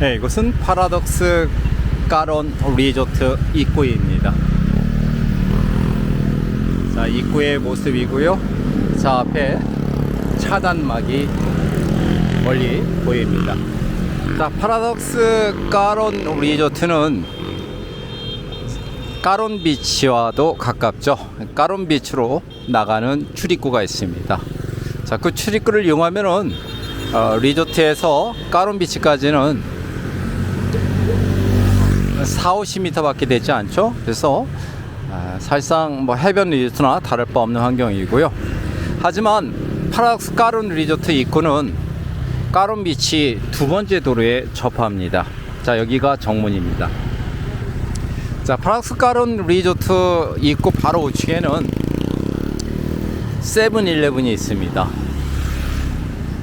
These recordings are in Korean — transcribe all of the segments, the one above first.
네, 이곳은 파라독스 까론 리조트 입구입니다. 자, 입구의 모습이고요. 자, 앞에 차단막이 멀리 보입니다. 자, 파라독스 까론 리조트는 까론 비치와도 가깝죠. 까론 비치로 나가는 출입구가 있습니다. 자, 그 출입구를 이용하면은 어, 리조트에서 까론 비치까지는 4, 50m밖에 되지 않죠. 그래서 아, 사실상 뭐 해변 리조트나 다를 바 없는 환경이고요. 하지만 파라독스 까론 리조트 입구는 까론 비치 두 번째 도로에 접합니다. 자, 여기가 정문입니다. 자, 파라독스 까론 리조트 입구 바로 우측에는 세븐일레븐이 있습니다.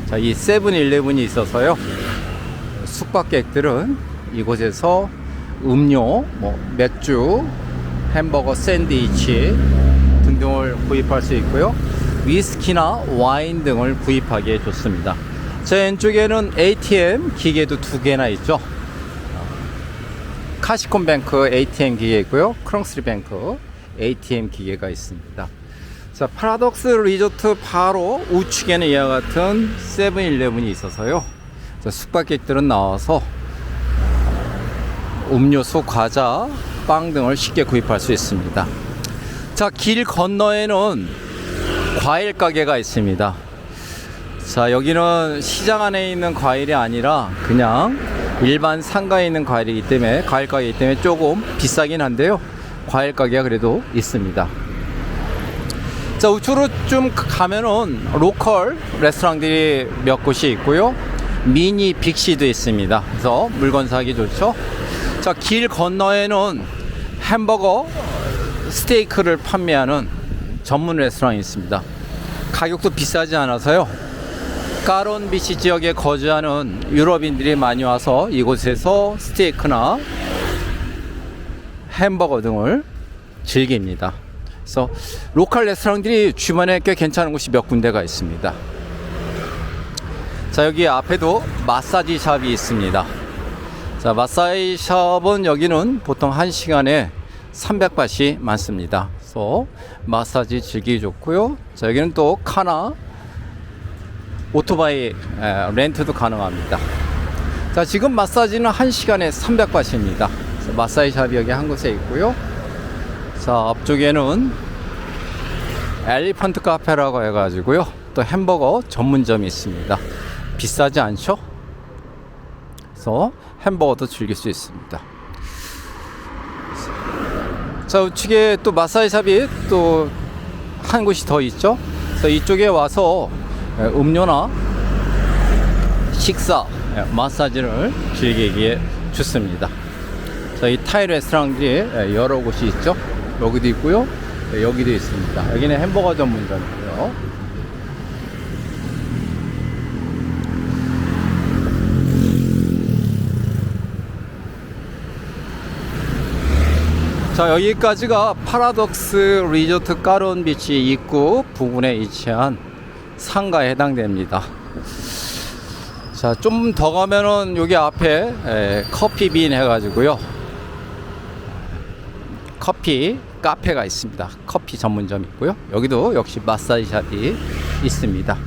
자, 이 세븐일레븐이 있어서요. 숙박객들은 이곳에서 음료, 뭐 맥주, 햄버거 샌드위치 등등을 구입할 수 있고요. 위스키나 와인 등을 구입하기에 좋습니다. 제 왼쪽에는 ATM 기계도 두 개나 있죠. 카시콤뱅크 ATM 기계 있고요. 크롱스리 뱅크 ATM 기계가 있습니다. 자, 파라독스 리조트 바로 우측에는 이와 같은 세븐일레븐이 있어서요. 자, 숙박객들은 나와서 음료수, 과자, 빵 등을 쉽게 구입할 수 있습니다. 자, 길 건너에는 과일 가게가 있습니다. 자, 여기는 시장 안에 있는 과일이 아니라 그냥 일반 상가에 있는 과일이기 때문에 과일 가게이기 때문에 조금 비싸긴 한데요. 과일 가게가 그래도 있습니다. 자, 우측으로 좀 가면은 로컬 레스토랑들이 몇 곳이 있고요. 미니 빅시도 있습니다. 그래서 물건 사기 좋죠. 자, 길 건너에는 햄버거, 스테이크를 판매하는 전문 레스토랑이 있습니다. 가격도 비싸지 않아서요. 까론 비치 지역에 거주하는 유럽인들이 많이 와서 이곳에서 스테이크나 햄버거 등을 즐깁니다. 그래서 로컬 레스토랑들이 주변에 꽤 괜찮은 곳이 몇 군데가 있습니다. 자, 여기 앞에도 마사지 샵이 있습니다. 자, 마사지 샵은 여기는 보통 한 시간에 300바트이 많습니다. 그래서 마사지 즐기기 좋고요. 자, 여기는 또 카나 오토바이 에, 렌트도 가능합니다. 자, 지금 마사지는 한 시간에 300바트입니다. 마사지 샵이 여기 한 곳에 있고요. 자, 앞쪽에는 엘리펀트 카페라고 해가지고요. 또 햄버거 전문점이 있습니다. 비싸지 않죠? 그래서 햄버거도 즐길 수 있습니다. 자, 우측에 또 마사지 샵이 또 한 곳이 더 있죠? 그래서 이쪽에 와서 에, 음료나 식사, 에, 마사지를 즐기기에 좋습니다. 자, 이 타이 레스토랑들이 에, 여러 곳이 있죠? 여기도 있고요. 네, 여기도 있습니다. 여기는 햄버거 전문점이고요. 자, 여기까지가 파라독스 리조트 까론 비치 입구 부근에 위치한 상가에 해당됩니다. 자, 좀 더 가면은 여기 앞에 에, 커피빈 해가지고요. 커피 카페가 있습니다. 커피 전문점 있고요. 여기도 역시 마사지 샵이 있습니다.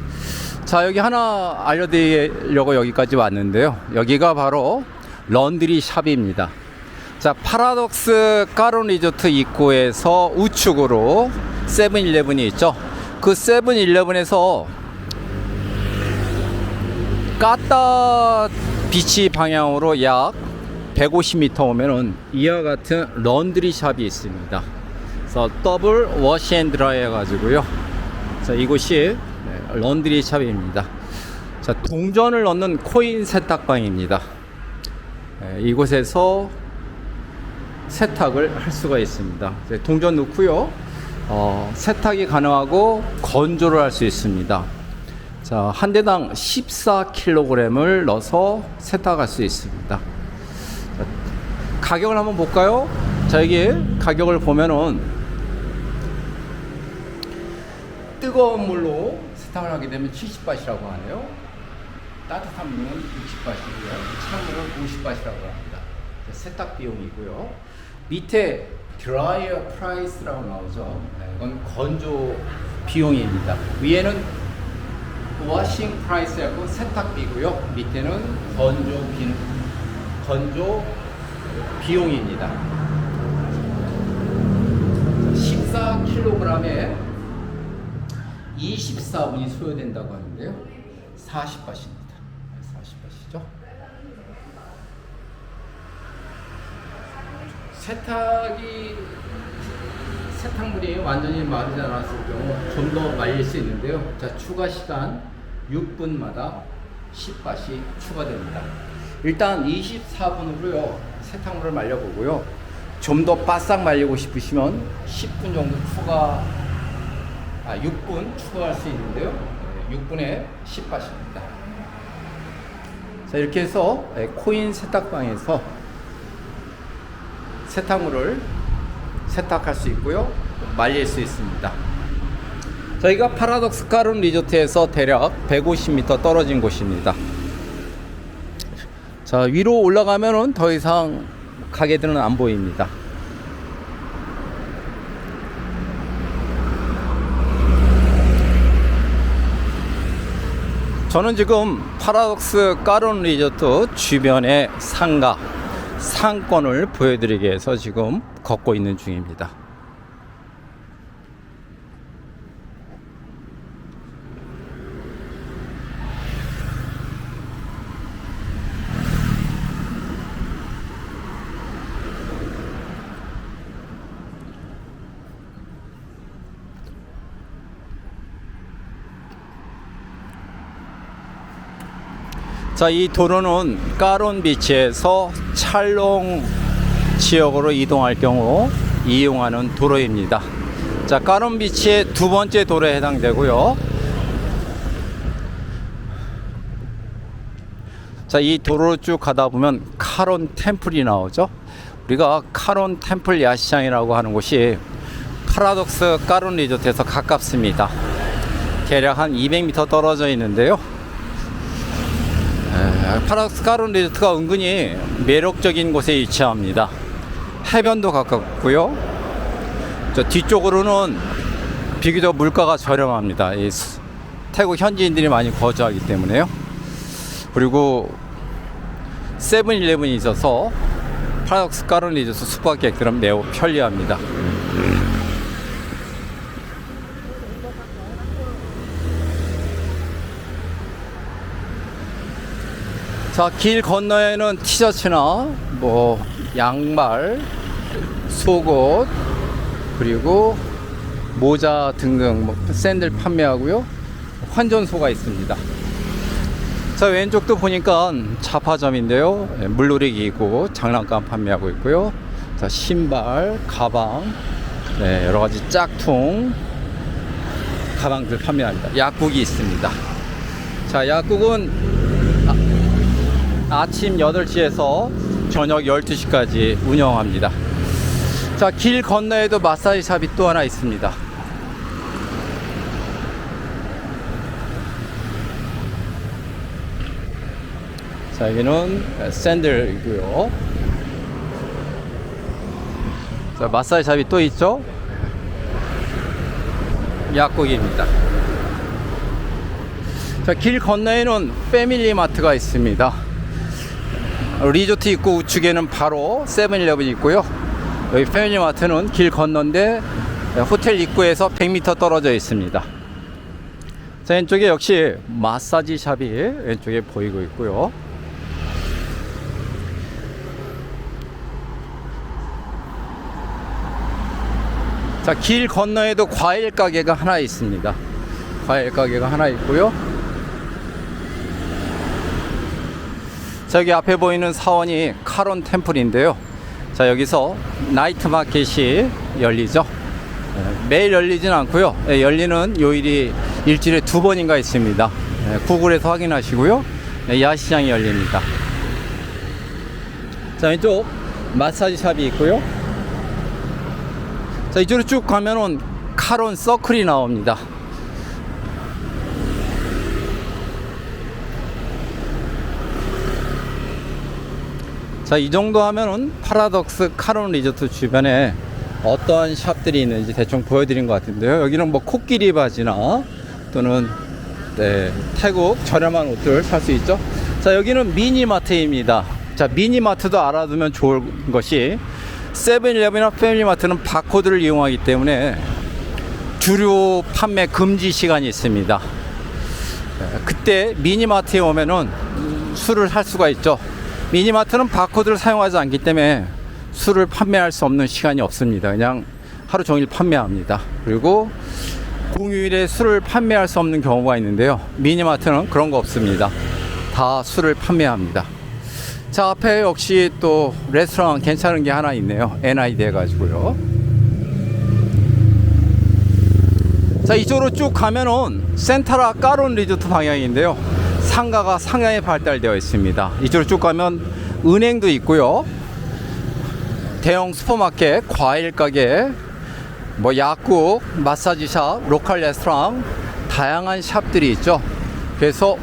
자, 여기 하나 알려드리려고 여기까지 왔는데요. 여기가 바로 런드리 샵입니다. 자, 파라독스 까론 리조트 입구에서 우측으로 세븐일레븐이 있죠. 그 세븐일레븐에서 까따 비치 방향으로 약 150m 오면은 이와 같은 런드리 샵이 있습니다. 그래서 더블 워시 앤 드라이 해가지고요. 자, 이곳이 네, 런드리 샵입니다. 자, 동전을 넣는 코인 세탁방입니다. 네, 이곳에서 세탁을 할 수가 있습니다. 동전 넣고요. 어, 세탁이 가능하고 건조를 할 수 있습니다. 자, 한 대당 14kg을 넣어서 세탁할 수 있습니다. 자, 가격을 한번 볼까요? 자, 여기 가격을 보면은 뜨거운 물로 세탁을 하게 되면 70바트라고 하네요. 따뜻한 물은 60바트고요. 찬물은 50바시라고 합니다. 세탁 비용이고요. 밑에 드라이어 프라이스라고 나오죠. 네, 이건 건조 비용입니다. 위에는 워싱 프라이스하고 세탁비고요. 밑에는 건조 비 건조 비용입니다. 14kg에 24분이 소요된다고 하는데요. 40바시입니다. 40바시죠. 세탁이 세탁물이 완전히 마르지 않았을 경우 좀 더 말릴 수 있는데요. 자, 추가 시간 6분마다 10바시 추가됩니다. 일단 24분으로요. 세탁물을 말려보고요. 좀 더 바싹 말리고 싶으시면 10분 정도 추가 아, 6분 추가할 수 있는데요. 6분에 10바시입니다. 자, 이렇게 해서 예, 코인 세탁방에서 세탁물을 세탁할 수 있고요. 말릴 수 있습니다. 저희가 파라독스 카룬 리조트에서 대략 150m 떨어진 곳입니다. 자, 위로 올라가면은 더 이상 가게들은 안 보입니다. 저는 지금 파라독스 까론 리조트 주변의 상가, 상권을 보여드리기 위해서 지금 걷고 있는 중입니다. 자, 이 도로는 까론 비치에서 찰롱 지역으로 이동할 경우 이용하는 도로입니다. 자, 까론 비치의 두 번째 도로에 해당되고요. 자, 이 도로를 쭉 가다 보면 카론 템플이 나오죠. 우리가 카론 템플 야시장이라고 하는 곳이 파라독스 까론 리조트에서 가깝습니다. 대략 한 200m 떨어져 있는데요. 파라독스 카론 리조트가 은근히 매력적인 곳에 위치합니다. 해변도 가깝고요. 저 뒤쪽으로는 비교적 물가가 저렴합니다. 태국 현지인들이 많이 거주하기 때문에요. 그리고 세븐일레븐이 있어서 파라독스 카론 리조트 숙박객들은 매우 편리합니다. 자, 길 건너에는 티셔츠나 뭐 양말, 속옷, 그리고 모자 등등 뭐 샌들 판매하고요. 환전소가 있습니다. 자, 왼쪽도 보니까 자파점인데요. 예, 물놀이기 있고 장난감 판매하고 있고요. 자, 신발, 가방, 네, 여러 가지 짝퉁 가방들 판매합니다. 약국이 있습니다. 자, 약국은 아침 8시에서 저녁 12시까지 운영합니다. 자, 길 건너에도 마사지 샵이 또 하나 있습니다. 자, 여기는 샌들이고요. 자, 마사지 샵이 또 있죠? 약국입니다. 자, 길 건너에는 패밀리 마트가 있습니다. 리조트 입구 우측에는 바로 세븐일레븐이 있고요. 여기 패밀리 마트는 길 건너인데 호텔 입구에서 100m 떨어져 있습니다. 자, 왼쪽에 역시 마사지 샵이 왼쪽에 보이고 있고요. 자, 길 건너에도 과일 가게가 하나 있습니다. 과일 가게가 하나 있고요. 저기 앞에 보이는 사원이 카론 템플인데요. 자, 여기서 나이트 마켓이 열리죠. 예, 매일 열리진 않고요. 예, 열리는 요일이 일주일에 두 번인가 있습니다. 예, 구글에서 확인하시고요. 예, 야시장이 열립니다. 자, 왼쪽 마사지 샵이 있고요. 자, 이쪽으로 쭉 가면은 카론 서클이 나옵니다. 자, 이 정도 하면은 파라독스 카론 리조트 주변에 어떠한 샵들이 있는지 대충 보여드린 것 같은데요. 여기는 뭐 코끼리 바지나 또는 네, 태국 저렴한 옷들 살 수 있죠. 자, 여기는 미니마트입니다. 자, 미니마트도 알아두면 좋을 것이 세븐일레븐이나 패밀리마트는 바코드를 이용하기 때문에 주류 판매 금지 시간이 있습니다. 네, 그때 미니마트에 오면은 술을 살 수가 있죠. 미니마트는 바코드를 사용하지 않기 때문에 술을 판매할 수 없는 시간이 없습니다. 그냥 하루 종일 판매합니다. 그리고 공휴일에 술을 판매할 수 없는 경우가 있는데요. 미니마트는 그런 거 없습니다. 다 술을 판매합니다. 자, 앞에 역시 또 레스토랑 괜찮은 게 하나 있네요. NID 해가지고요. 자, 이쪽으로 쭉 가면은 센타라 까론 리조트 방향인데요. 상가가 상향에 발달되어 있습니다. 이쪽으로 쭉 가면 은행도 있고요. 대형 슈퍼마켓, 과일 가게, 뭐 약국, 마사지샵, 로컬 레스토랑 다양한 샵들이 있죠. 그래서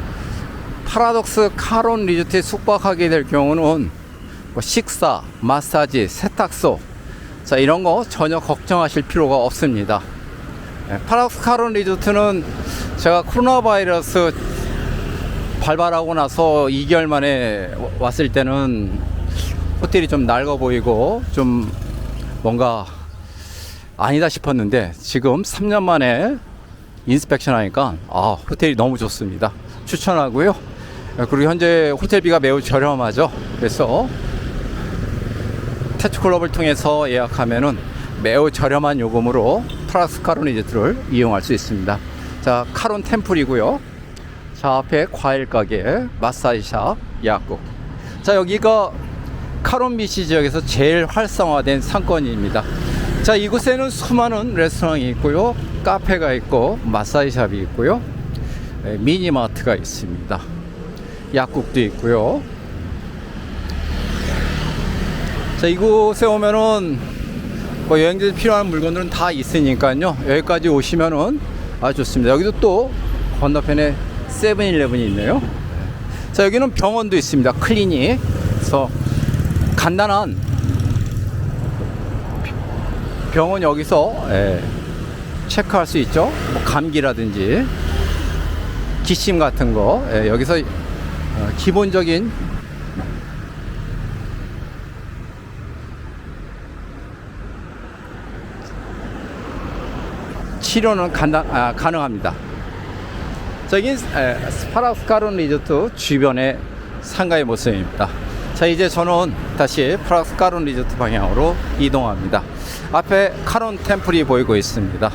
파라독스 카론 리조트에 숙박하게 될 경우는 뭐 식사, 마사지, 세탁소 자 이런 거 전혀 걱정하실 필요가 없습니다. 네, 파라독스 카론 리조트는 제가 코로나 바이러스 발발하고 나서 2개월 만에 왔을 때는 호텔이 좀 낡아 보이고 좀 뭔가 아니다 싶었는데 지금 3년 만에 인스펙션 하니까 아 호텔이 너무 좋습니다. 추천하고요. 그리고 현재 호텔비가 매우 저렴하죠. 그래서 태츠클럽을 통해서 예약하면은 매우 저렴한 요금으로 프라스 카론 리조트를 이용할 수 있습니다. 자 카론 템플이고요 자 앞에 과일 가게 마사지샵 약국. 자 여기가 카론 비치 지역에서 제일 활성화된 상권입니다. 자 이곳에는 수많은 레스토랑이 있고요. 카페가 있고 마사지샵이 있고요. 예, 미니마트가 있습니다. 약국도 있고요. 자 이곳에 오면은 뭐 여행자들 필요한 물건들은 다 있으니까요. 여기까지 오시면은 아주 좋습니다. 여기도 또 건너편에 세븐일레븐이 있네요 자 여기는 병원도 있습니다 클리닉 그래서 간단한 병원 여기서 예, 체크할 수 있죠. 뭐 감기라든지 기침 같은 거 예, 여기서 어, 기본적인 치료는 간단, 아, 가능합니다. 저기 스파라스카론 리조트 주변의 상가의 모습입니다. 자 이제 저는 다시 프라스카론 리조트 방향으로 이동합니다. 앞에 카론 템플이 보이고 있습니다.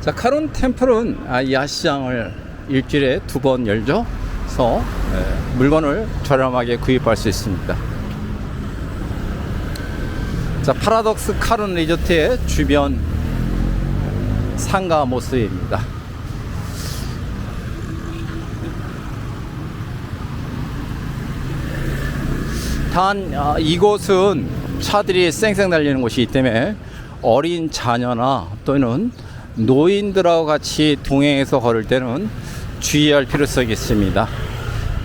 자 카론 템플은 아, 야시장을 일주일에 두 번 열죠. 예, 물건을 저렴하게 구입할 수 있습니다. 자 파라독스 카론 리조트의 주변 상가 모습입니다. 단 아, 이곳은 차들이 쌩쌩 달리는 곳이기 때문에 어린 자녀나 또는 노인들하고 같이 동행해서 걸을 때는 주의할 필요성이 있습니다.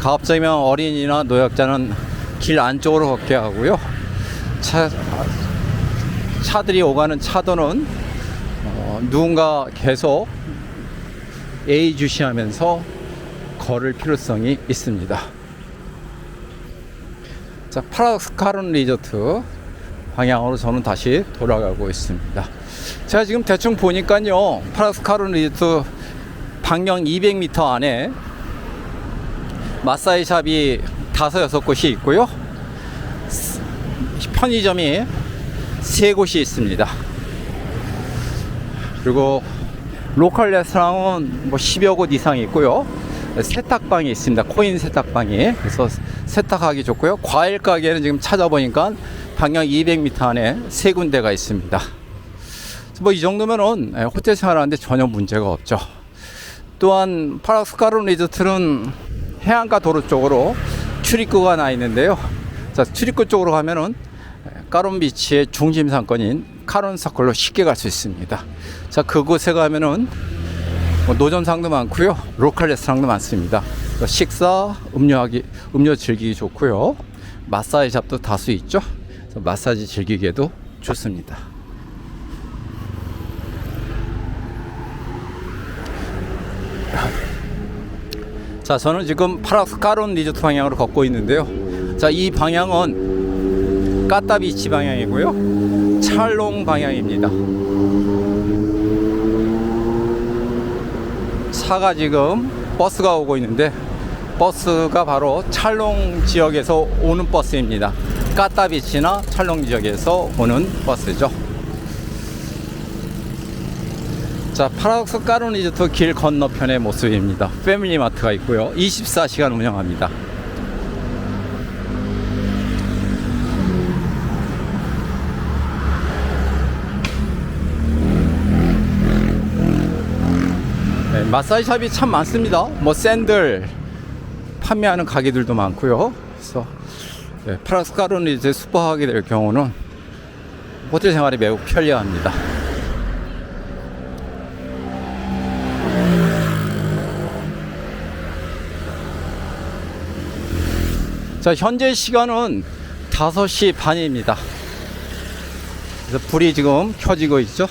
가급적이면 어린이나 노약자는 길 안쪽으로 걷게 하고요. 차, 차들이 오가는 차도는 어, 누군가 계속 예의주시하면서 걸을 필요성이 있습니다. 자, 파라스카론 리조트 방향으로 저는 다시 돌아가고 있습니다. 제가 지금 대충 보니까요, 파라스카론 리조트 방경 200m 안에 마사지 샵이 다섯 여섯 곳이 있고요. 편의점이 세 곳이 있습니다. 그리고 로컬 레스토랑은 뭐 10여 곳 이상 있고요. 세탁방이 있습니다. 코인 세탁방이. 그래서 세탁하기 좋고요. 과일 가게는 지금 찾아보니까 방향 200m 안에 세 군데가 있습니다. 뭐 이 정도면은 예, 호텔 생활하는데 전혀 문제가 없죠. 또한 파라스카론 리조트는 해안가 도로 쪽으로 출입구가 나 있는데요. 자, 출입구 쪽으로 가면은 까론 비치의 중심 상권인 카론 서클로 쉽게 갈 수 있습니다. 자, 그곳에 가면은 뭐 노점상도 많고요. 로컬 레스토랑도 많습니다. 식사, 음료하기, 음료 즐기기 좋고요. 마사지 샵도 다수 있죠. 마사지 즐기기에도 좋습니다. 자, 저는 지금 파락스 까론 리조트 방향으로 걷고 있는데요. 자, 이 방향은 까따비치 방향이고요. 찰롱 방향입니다. 차가 지금 버스가 오고 있는데 버스가 바로 찰롱 지역에서 오는 버스입니다. 까따비치나 찰롱 지역에서 오는 버스죠. 자, 까론 리조트 길 건너편의 모습입니다. 패밀리 마트가 있고요. 24시간 운영합니다. 네, 마사지 샵이 참 많습니다. 뭐 샌들 판매하는 가게들도 많고요. 그래서 네, 파락스 까론 리조트에 숙박하게 될 경우는 호텔 생활이 매우 편리합니다. 자, 현재 시간은 5시 반입니다. 그래서 불이 지금 켜지고 있죠.